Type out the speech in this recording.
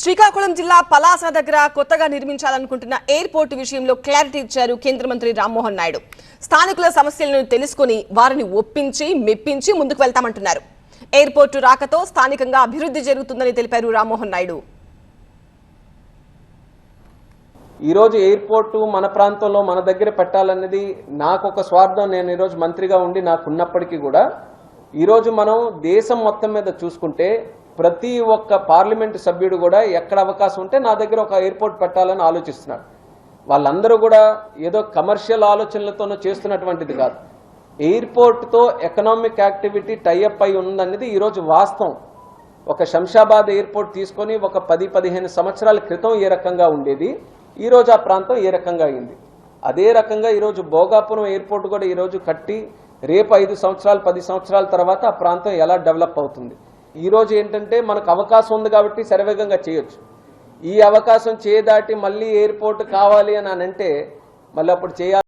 శ్రీకాకుళం జిల్లా పలాస దగ్గర కొత్తగా నిర్మించాలనుకుంటున్న ఎయిర్పోర్ట్ విషయంలో క్లారిటీ ఇచ్చారు కేంద్ర మంత్రి రామ్మోహన్ నాయుడు. స్థానికుల సమస్యలను తెలుసుకుని వారిని ఒప్పించి మెప్పించి ముందుకు వెళ్తామంటున్నారు. ఎయిర్పోర్టు రాకతో స్థానికంగా అభివృద్ధి జరుగుతుందని తెలిపారు రామ్మోహన్ నాయుడు. ఈరోజు ఎయిర్పోర్టు మన ప్రాంతంలో మన దగ్గర పెట్టాలన్నది నాకు ఒక స్వార్థం. నేను ఈరోజు మంత్రిగా ఉండి నాకున్నప్పటికీ కూడా ఈరోజు మనం దేశం మొత్తం మీద చూసుకుంటే ప్రతి ఒక్క పార్లమెంటు సభ్యుడు కూడా ఎక్కడ అవకాశం ఉంటే నా దగ్గర ఒక ఎయిర్పోర్ట్ పెట్టాలని ఆలోచిస్తున్నాడు. వాళ్ళందరూ కూడా ఏదో కమర్షియల్ ఆలోచనలతోనో చేస్తున్నటువంటిది కాదు. ఎయిర్పోర్ట్తో ఎకనామిక్ యాక్టివిటీ టైఅప్ అయి ఉందన్నది ఈరోజు వాస్తవం. ఒక శంషాబాద్ ఎయిర్పోర్ట్ తీసుకొని ఒక పది పదిహేను సంవత్సరాల క్రితం ఏ రకంగా ఉండేది ఈరోజు ఆ ప్రాంతం ఏ రకంగా అయింది? అదే రకంగా ఈరోజు భోగాపురం ఎయిర్పోర్ట్ కూడా ఈరోజు కట్టి రేపు ఐదు సంవత్సరాలు పది సంవత్సరాల తర్వాత ఆ ప్రాంతం ఎలా డెవలప్ అవుతుంది? ఈరోజు ఏంటంటే మనకు అవకాశం ఉంది కాబట్టి శరవేగంగా చేయొచ్చు. ఈ అవకాశం చేయదాటి మళ్ళీ ఎయిర్పోర్ట్ కావాలి అని అని అంటే మళ్ళీ అప్పుడు చేయాలి.